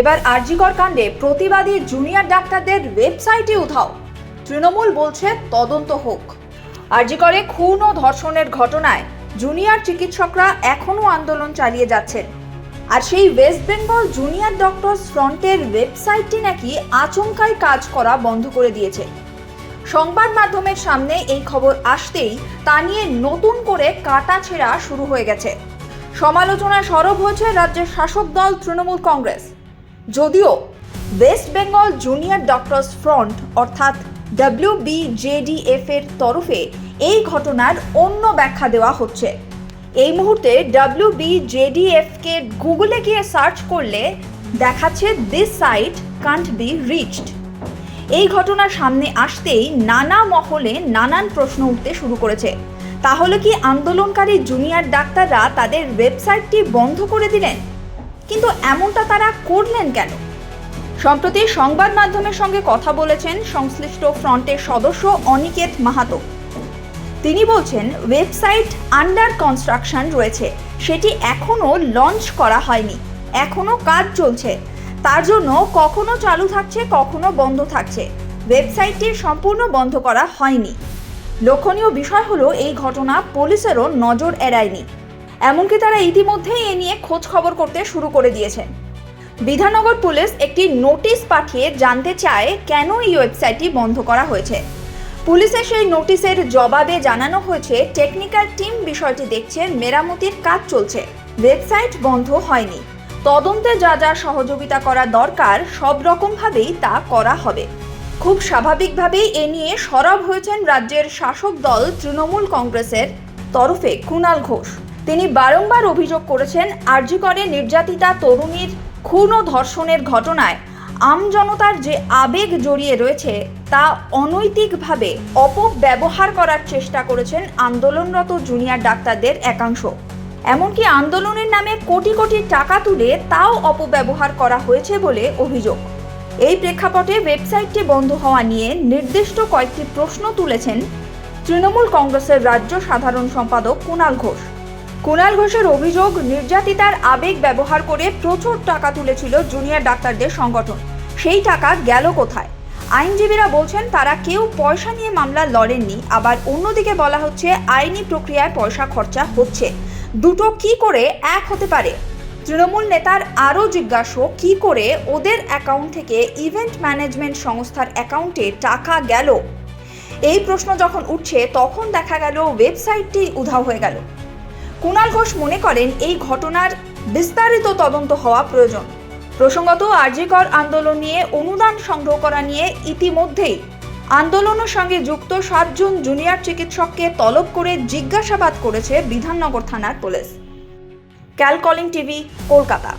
এবার আরজিকর কাণ্ডে প্রতিবাদী জুনিয়র ডাক্তারদের ওয়েবসাইটে উধাও। তৃণমূল বলছে তদন্ত হোক। আরজিকরে খুন ও ধর্ষণের ঘটনায় জুনিয়র চিকিৎসকরা এখনও আন্দোলন চালিয়ে যাচ্ছেন। আর সেই ওয়েস্ট বেঙ্গল জুনিয়র ডক্টরস ফ্রন্টের ওয়েবসাইটটি নাকি আচমকাই কাজ করা বন্ধ করে দিয়েছে। সংবাদ মাধ্যমের সামনে এই খবর আসতেই তা নিয়ে নতুন করে কাটা ছেঁড়া শুরু হয়ে গেছে। সমালোচনায় সরব হয়েছে রাজ্যের শাসক দল তৃণমূল কংগ্রেস। যদিও West Bengal junior doctors front অর্থাৎ ডাব্লিউবিজেডিএফ এর তরফে এই ঘটনার অন্য ব্যাখ্যা দেওয়া হচ্ছে। এই মুহূর্তে ডাব্লিউবিজেডিএফ কে গুগলে গিয়ে সার্চ করলে দেখাচ্ছে this site can't be reached এই ঘটনা সামনে আসতেই নানা মহলে নানান প্রশ্ন উঠতে শুরু করেছে। তাহলে কি আন্দোলনকারী জুনিয়র ডাক্তাররা তাদের ওয়েবসাইটটি বন্ধ করে দিলেন? কিন্তু এমনটা তারা করলেন কেন? সম্প্রতি সংবাদ মাধ্যমের সঙ্গে কথা বলেছেন সংশ্লিষ্ট ফ্রন্টের সদস্য অনিকেত মাহাতো। তিনি বলছেন, ওয়েবসাইট আন্ডার কনস্ট্রাকশন রয়েছে। সেটি এখনও লঞ্চ করা হয়নি। এখনও কাজ চলছে। তার জন্য কখনো চালু থাকছে, কখনো বন্ধ থাকছে। ওয়েবসাইটটি সম্পূর্ণ বন্ধ করা হয়নি। লক্ষণীয় বিষয় হলো, এই ঘটনা পুলিশেরও নজর এড়ায়নি। এমনকি তারা ইতিমধ্যেই এ নিয়ে খোঁজ খবর করতে শুরু করে দিয়েছেন বিধাননগর পুলিশ একটি নোটিশ পাঠিয়ে জানতে চায় কেন এই ওয়েবসাইটটি বন্ধ করা হয়েছে। পুলিশের সেই নোটিশের জবাবে জানানো হয়েছে, টেকনিক্যাল টিম বিষয়টি দেখছে, মেরামতির কাজ চলছে। ওয়েবসাইট বন্ধ হয়নি। তদন্তে যা যা সহযোগিতা করা দরকার, সব রকমভাবেই তা করা হবে। খুব স্বাভাবিকভাবেই এ নিয়ে সরব হয়েছেন রাজ্যের শাসক দল তৃণমূল কংগ্রেসের তরফে কুণাল ঘোষ। তিনি বারংবার অভিযোগ করেছেন আরজিকরে নির্যাতিতা তরুণীর খুন ও ধর্ষণের ঘটনায়। আমজনতার যে আবেগ জড়িয়ে রয়েছে, তা অনৈতিকভাবে অপব্যবহার করার চেষ্টা করেছেন আন্দোলনরত জুনিয়র ডাক্তারদের একাংশ। এমনকি আন্দোলনের নামে কোটি কোটি টাকা তুলে তাও অপব্যবহার করা হয়েছে বলে অভিযোগ। এই প্রেক্ষাপটে ওয়েবসাইটটি বন্ধ হওয়া নিয়ে নির্দিষ্ট কয়েকটি প্রশ্ন তুলেছেন তৃণমূল কংগ্রেসের রাজ্য সাধারণ সম্পাদক কুণাল ঘোষ। কুণাল ঘোষের অভিযোগ, নির্যাতিতার আবেগ ব্যবহার করে প্রচুর টাকা তুলেছিল জুনিয়র ডাক্তারদের সংগঠন। সেই টাকা গেল কোথায়? আইনজীবীরা বলছেন, তারা কেউ পয়সা নিয়ে মামলা লড়েননি। আবার অন্যদিকে বলা হচ্ছে, আইনি প্রক্রিয়ায় পয়সা খরচা হচ্ছে। দুটো কি করে এক হতে পারে? তৃণমূল নেতার আরও জিজ্ঞাসা, কি করে ওদের অ্যাকাউন্ট থেকে ইভেন্ট ম্যানেজমেন্ট সংস্থার অ্যাকাউন্টে টাকা গেল? এই প্রশ্ন যখন উঠছে, তখন দেখা গেল ওয়েবসাইটটি উধাও হয়ে গেল। কুণাল ঘোষ মনে করেন এই ঘটনার বিস্তারিত তদন্ত হওয়া প্রয়োজন। প্রসঙ্গত, আর্যিকর আন্দোলন নিয়ে অনুদান সংগ্রহ করা নিয়ে ইতিমধ্যেই আন্দোলনের সঙ্গে যুক্ত সাতজন জুনিয়র চিকিৎসককে তলব করে জিজ্ঞাসাবাদ করেছে বিধাননগর থানার পুলিশ। ক্যালকলিং টিভি, কলকাতা।